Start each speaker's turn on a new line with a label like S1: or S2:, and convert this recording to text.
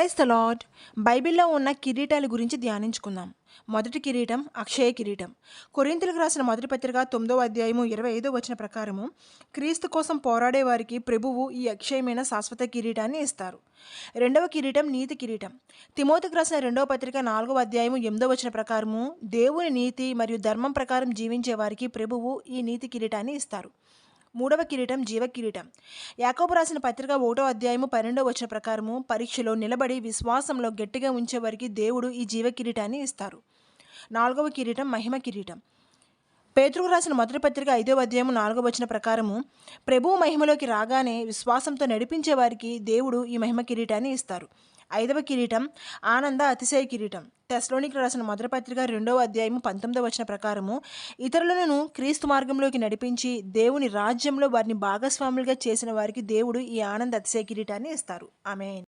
S1: Price the lord బైబిల్లో ఉన్న కిరీటాల గురించి ధ్యానించుకుందాం. మొదటి కిరీటం అక్షయ కిరీటం. కొరింతలకు రాసిన మొదటి పత్రిక తొమ్మిదో అధ్యాయము ఇరవై ఐదో వచ్చిన ప్రకారము క్రీస్తు కోసం పోరాడే వారికి ప్రభువు ఈ అక్షయమైన శాశ్వత కిరీటాన్ని ఇస్తారు. రెండవ కిరీటం నీతి కిరీటం. తిమోతికి రాసిన రెండవ పత్రిక నాలుగవ అధ్యాయము ఎనిమిదో వచ్చిన ప్రకారము దేవుని నీతి మరియు ధర్మం ప్రకారం జీవించే వారికి ప్రభువు ఈ నీతి కిరీటాన్ని ఇస్తారు. మూడవ కిరీటం జీవ కిరీటం. యాకోబు రాసిన పత్రిక ఒకటో అధ్యాయము పన్నెండవ వచ్చిన ప్రకారము పరీక్షలో నిలబడి విశ్వాసంలో గట్టిగా ఉంచే వారికి దేవుడు ఈ జీవ కిరీటాన్ని ఇస్తారు. నాలుగవ కిరీటం మహిమ కిరీటం. పేతురుకు రాసిన మొదటి పత్రిక ఐదవ అధ్యాయము నాలుగవ వచ్చిన ప్రకారము ప్రభువు మహిమలోకి రాగానే విశ్వాసంతో నడిపించే వారికి దేవుడు ఈ మహిమ కిరీటాన్ని ఇస్తారు. ఐదవ కిరీటం ఆనంద అతిశయ కిరీటం. టెస్లోనికి రాసిన మొదటి పత్రిక రెండవ అధ్యాయము పంతొమ్మిదవ వచ్చిన ప్రకారము ఇతరులను క్రీస్తు మార్గంలోకి నడిపించి దేవుని రాజ్యంలో వారిని భాగస్వాములుగా చేసిన వారికి దేవుడు ఈ ఆనంద అతిశయ కిరీటాన్ని ఇస్తారు. ఆమె